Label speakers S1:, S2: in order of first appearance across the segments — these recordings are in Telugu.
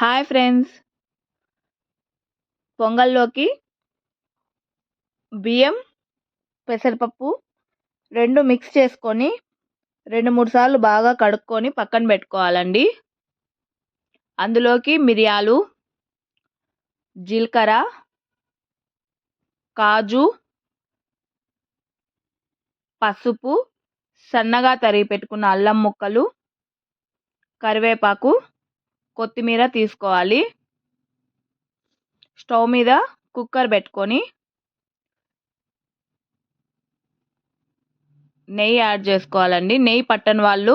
S1: హాయ్ ఫ్రెండ్స్ పొంగల్లోకి బియ్యం పెసరపప్పు రెండు మిక్స్ చేసుకొని రెండు మూడు సార్లు బాగా కడుక్కొని పక్కన పెట్టుకోవాలండి. అందులోకి మిరియాలు జీలకర్ర కాజు పసుపు సన్నగా తరిగి పెట్టుకున్న అల్లం ముక్కలు కరివేపాకు కొత్తిమీర తీసుకోవాలి. స్టవ్ మీద కుక్కర్ పెట్టుకొని నెయ్యి యాడ్ చేసుకోవాలండి. నెయ్యి పట్టని వాళ్ళు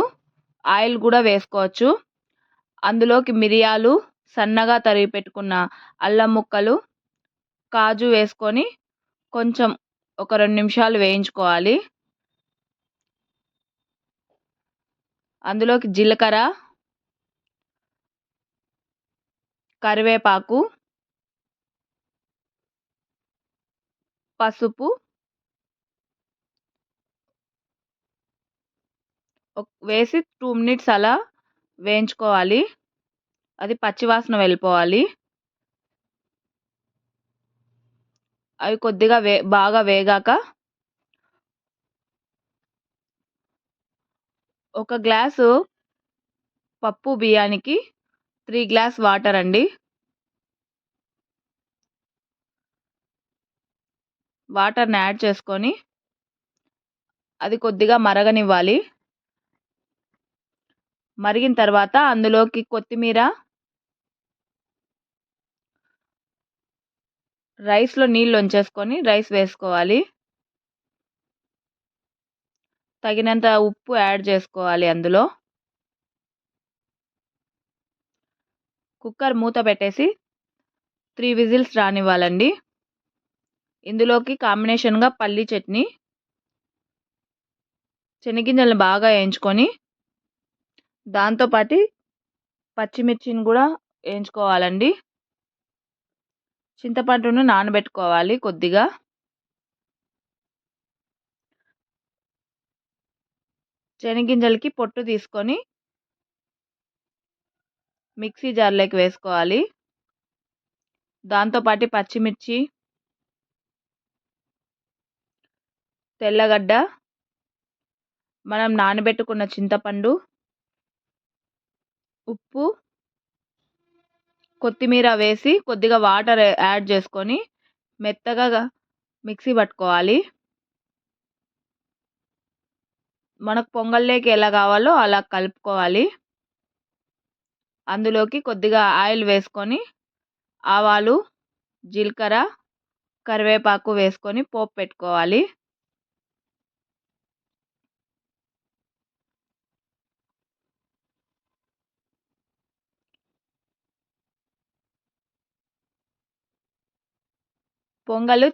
S1: ఆయిల్ కూడా వేసుకోవచ్చు. అందులోకి మిరియాలు సన్నగా తరిగి పెట్టుకున్న అల్లం ముక్కలు కాజు వేసుకొని కొంచెం ఒక రెండు నిమిషాలు వేయించుకోవాలి. అందులోకి జీలకర్ర కరివేపాకు పసుపు వేసి టూ మినిట్స్ అలా వేయించుకోవాలి. అది పచ్చివాసన వెళ్ళిపోవాలి. అవి కొద్దిగా వే బాగా వేగాక ఒక గ్లాసు పప్పు బియ్యానికి త్రీ గ్లాస్ వాటర్ అండి. వాటర్ని యాడ్ చేసుకొని అది కొద్దిగా మరగనివ్వాలి. మరిగిన తర్వాత అందులోకి కొత్తిమీర రైస్లో నీళ్ళు వంచేసుకొని రైస్ వేసుకోవాలి. తగినంత ఉప్పు యాడ్ చేసుకోవాలి అందులో. కుక్కర్ మూత పెట్టేసి త్రీ విజిల్స్ రానివ్వాలండి. ఇందులోకి కాంబినేషన్గా పల్లి చట్నీ శనగింజలను బాగా వేయించుకొని దాంతోపాటి పచ్చిమిర్చిని కూడా వేయించుకోవాలండి. చింతపండును నానబెట్టుకోవాలి కొద్దిగా. శనగింజలకి పొట్టు తీసుకొని మిక్సీ జార్లోకి వేసుకోవాలి. దాంతోపాటు పచ్చిమిర్చి తెల్లగడ్డ మనం నానబెట్టుకున్న చింతపండు ఉప్పు కొత్తిమీర వేసి కొద్దిగా వాటర్ యాడ్ చేసుకొని మెత్తగా మిక్సీ పట్టుకోవాలి. మనకు పొంగల్లోకి ఎలా కావాలో అలా కలుపుకోవాలి. అందులోకి కొద్దిగా ఆయిల్ వేసుకొని ఆవాలు జీలకర్ర కరివేపాకు వేసుకొని పోపు పెట్టుకోవాలి. పొంగలు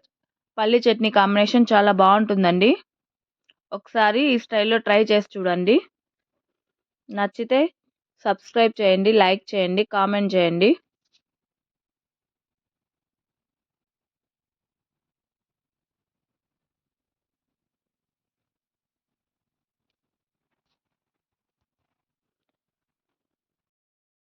S1: పల్లి చట్నీ కాంబినేషన్ చాలా బాగుంటుందండి. ఒకసారి ఈ స్టైల్లో ట్రై చేసి చూడండి. నచ్చితే సబ్స్క్రైబ్ చేయండి లైక్ చేయండి కామెంట్ చేయండి.